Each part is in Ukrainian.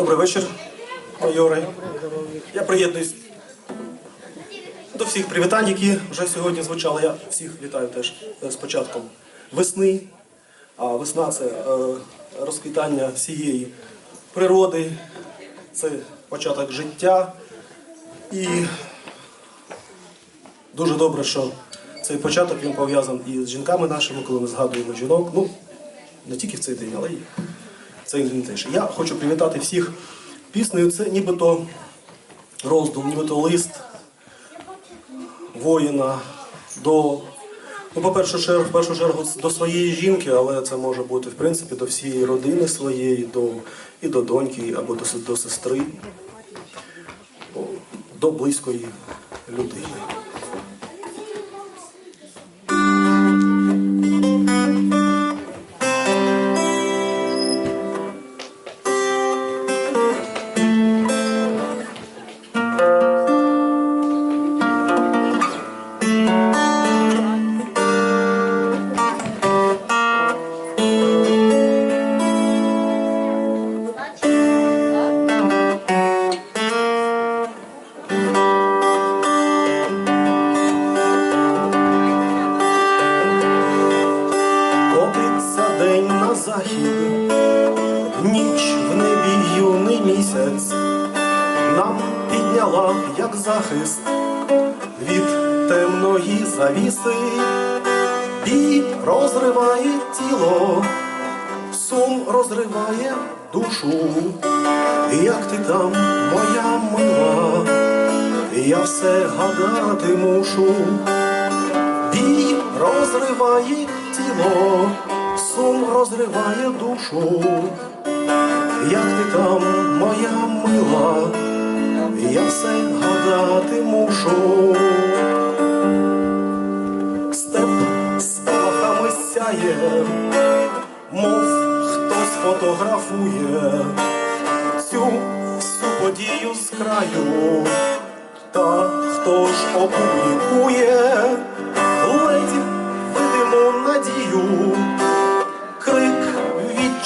Добрий вечір, майори. Я приєднуюсь до всіх привітань, які вже сьогодні звучали. Я всіх вітаю теж е, з початком весни. А весна це е, розквітання всієї природи, це початок життя. І дуже добре, що цей початок він пов'язаний і з жінками нашими, коли ми згадуємо жінок. Ну, не тільки в цей день, але й день теж. Я хочу привітати всіх піснею. Це нібито роздум, нібито лист воїна до, ну, по першу чергу, в першу чергу до своєї жінки, але це може бути в принципі до всієї родини своєї, до, і до доньки, або до, до сестри, до близької людини. День на захід, ніч в небі юний місяць. Нам підняла, як захист від темної завіси, бій розриває тіло, сум розриває душу. Як ти там, моя мила, я все гадати мушу. Бій розриває тіло, розриває душу. Як ти там, моя мила, я все гадати мушу. Степ спалахами сяє, мов хтось фотографує цю всю подію з краю. Та хто ж опублікує,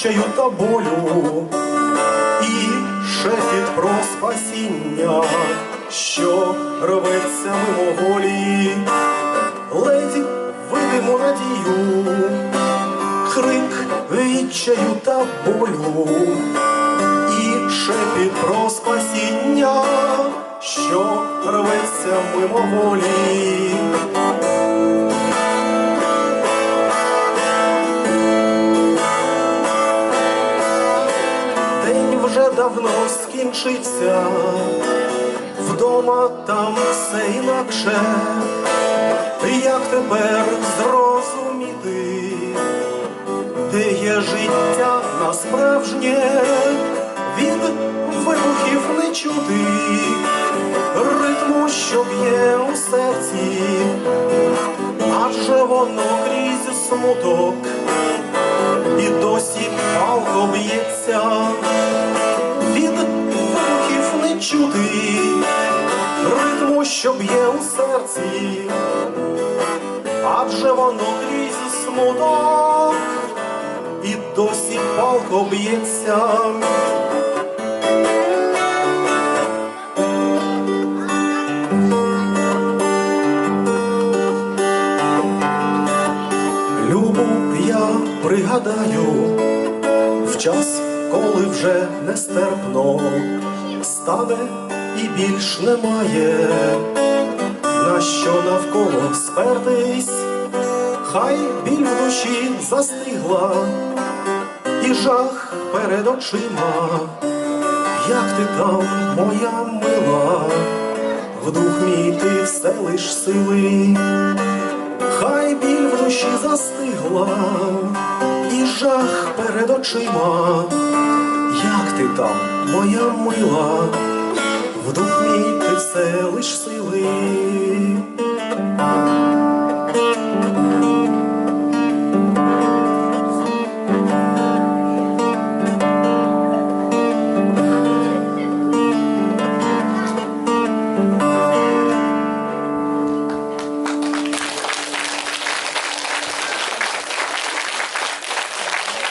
відчаю та болю і шепіт про спасіння, що рветься мимоволі, ледь видимо надію, крик відчаю та болю. І шепіт про спасіння, що рветься мимоволі. Давно скінчився, вдома там все інакше. Як тепер зрозуміти, де є життя насправжнє, від вибухів не чути, ритму, що б'є у серці, адже воно крізь смуток і досі палко б'ється, вибухів не чути, ритму, що б'є у серці, адже воно крізь смуток і досі палко б'ється. Любу я пригадаю в час, коли вже нестерпно стане і більш немає, на що навколо спертись, хай біль в душі застигла, і жах перед очима, як ти там, моя мила, в дух мій ти все лиш сили. Хай біль в душі застигла, і жах перед очима. Як ти там, моя мила, в дух мій ти все лиш сили.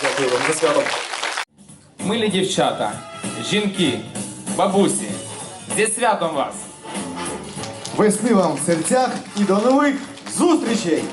Дякую вам за свято. Милі дівчата, жінки, бабусі, зі святом вас! Весни вам в серцях і до нових зустрічей!